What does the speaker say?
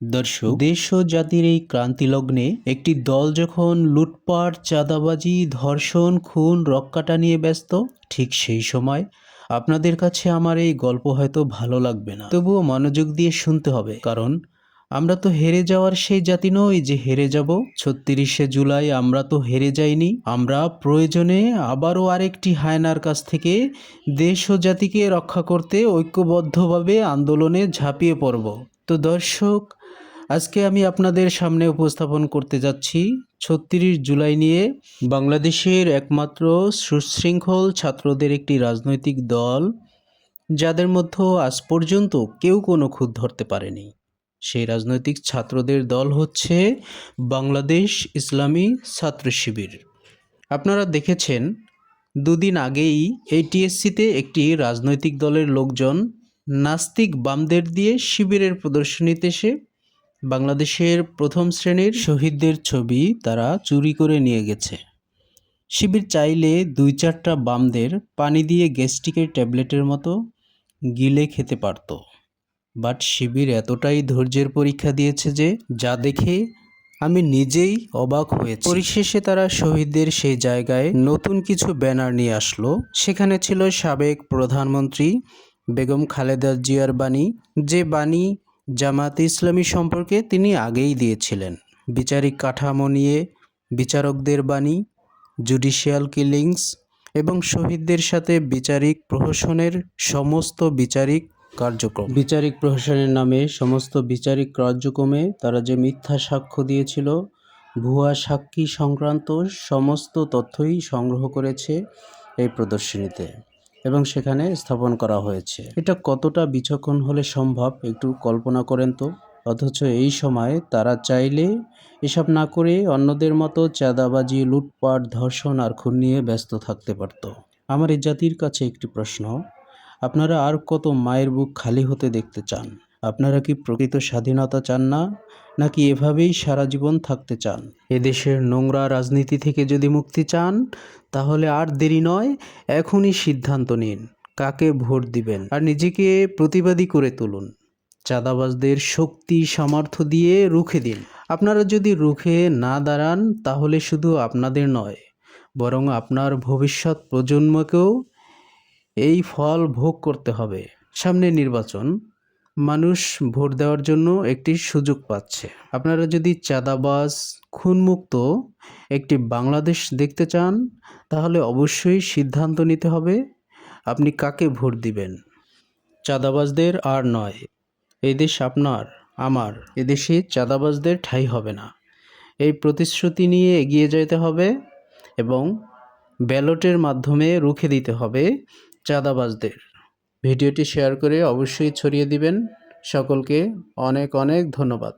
দর্শক, দেশ ও জাতির এই ক্রান্তি লগ্নে একটি দল যখন লুটপাট, চাঁদাবাজি, ধর্ষণ, খুন, রক্কাটা নিয়ে ব্যস্ত, ঠিক সেই সময় আপনাদের কাছে আমার এই গল্প হয়তো ভালো লাগবে না। তবুও মনোযোগ দিয়ে শুনতে হবে, কারণ আমরা তো হেরে যাওয়ার সেই জাতি নই যে হেরে যাব। ছত্রিশে জুলাই আমরা তো হেরে যাইনি, আমরা প্রয়োজনে আবারও আরেকটি হায়নার কাছ থেকে দেশ ও জাতিকে রক্ষা করতে ঐক্যবদ্ধভাবে আন্দোলনে ঝাঁপিয়ে পড়ব। তো দর্শক আজকে আমি আপনাদের সামনে উপস্থাপন করতে যাচ্ছি ছত্রিশ জুলাই নিয়ে বাংলাদেশের একমাত্র সুশৃঙ্খল ছাত্রদের একটি রাজনৈতিক দল, যাদের মধ্যে আজ পর্যন্ত কেউ কোনো খুঁত ধরতে পারেনি। সেই রাজনৈতিক ছাত্রদের দল হচ্ছে বাংলাদেশ ইসলামী ছাত্র শিবির। আপনারা দেখেছেন, দুদিন আগেই এই টিএসসিতে একটি রাজনৈতিক দলের লোকজন নাস্তিক বামদের দিয়ে শিবিরের প্রদর্শনীতে এসে বাংলাদেশের প্রথম শ্রেণির শহীদদের ছবি তারা চুরি করে নিয়ে গেছে। শিবির চাইলে দুই চারটা বামদের পানি দিয়ে গ্যাস্ট্রিকের ট্যাবলেটের মতো গিলে খেতে পারত। বাট শিবির এতটাই ধৈর্যের পরীক্ষা দিয়েছে যে, যা দেখে আমি নিজেই অবাক হয়েছি। পরিশেষে তারা শহীদদের সেই জায়গায় নতুন কিছু ব্যানার নিয়ে আসলো। সেখানে ছিল সাবেক প্রধানমন্ত্রী বেগম খালেদা জিয়ার বাণী। যে বাণী জামাতে ইসলামী সম্পর্কে তিনি আগেই দিয়েছিলেন। বিচারিক কাঠামো নিয়ে বিচারকদের বাণী, জুডিশিয়াল কিলিংস এবং শহীদদের সাথে বিচারিক প্রহসনের সমস্ত বিচারিক কার্যক্রম। বিচারিক প্রহসনের নামে সমস্ত বিচারিক কার্যক্রমে তারা যে মিথ্যা সাক্ষ্য দিয়েছিল, ভুয়া সাক্ষী সংক্রান্ত সমস্ত তথ্যই সংগ্রহ করেছে এই প্রদর্শনীতে। এবং সেখানে স্থাপন করা হয়েছে। এটা কতটা বিচক্ষণ হলে সম্ভব, একটু কল্পনা করেন তো। অথচ এই সময় তারা চাইলে এসব না করে অন্যদের মতো চাঁদাবাজি, লুটপাট, ধর্ষণ আর খুন নিয়ে ব্যস্ত থাকতে পারত। আমার এই জাতির কাছে একটি প্রশ্ন, আপনারা আর কত মায়ের বুক খালি হতে দেখতে চান? আপনারা কি প্রকৃত স্বাধীনতা চান না, নাকি এভাবেই সারা জীবন থাকতে চান? এদেশের নোংরা রাজনীতি থেকে যদি মুক্তি চান, তাহলে আর দেরি নয়, এখনই সিদ্ধান্ত নিন, কাকে ভোট দিবেন, আর নিজেকে প্রতিবাদী করে তুলুন। চাঁদাবাজদের শক্তি, সামর্থ্য দিয়ে রুখে দিন। আপনারা যদি রুখে না দাঁড়ান, তাহলে শুধু আপনাদের নয়, বরং আপনার ভবিষ্যৎ প্রজন্মকেও এই ফল ভোগ করতে হবে। সামনে নির্বাচন মানুষ ভোট দেওয়ার জন্য একটি সুযোগ পাচ্ছে। আপনারা যদি চাঁদাবাজ, খুনমুক্ত একটি বাংলাদেশ দেখতে চান, তাহলে অবশ্যই সিদ্ধান্ত নিতে হবে আপনি কাকে ভোট দিবেন। চাঁদাবাজদের আর নয় এই দেশ আপনার, আমার এদেশে চাঁদাবাজদের ঠাঁই হবে না। এই প্রতিশ্রুতি নিয়ে এগিয়ে যেতে হবে এবং ব্যালটের মাধ্যমে রুখে দিতে হবে চাঁদাবাজদের। ভিডিওটি শেয়ার করে অবশ্যই ছড়িয়ে দিবেন। সকলকে অনেক অনেক ধন্যবাদ।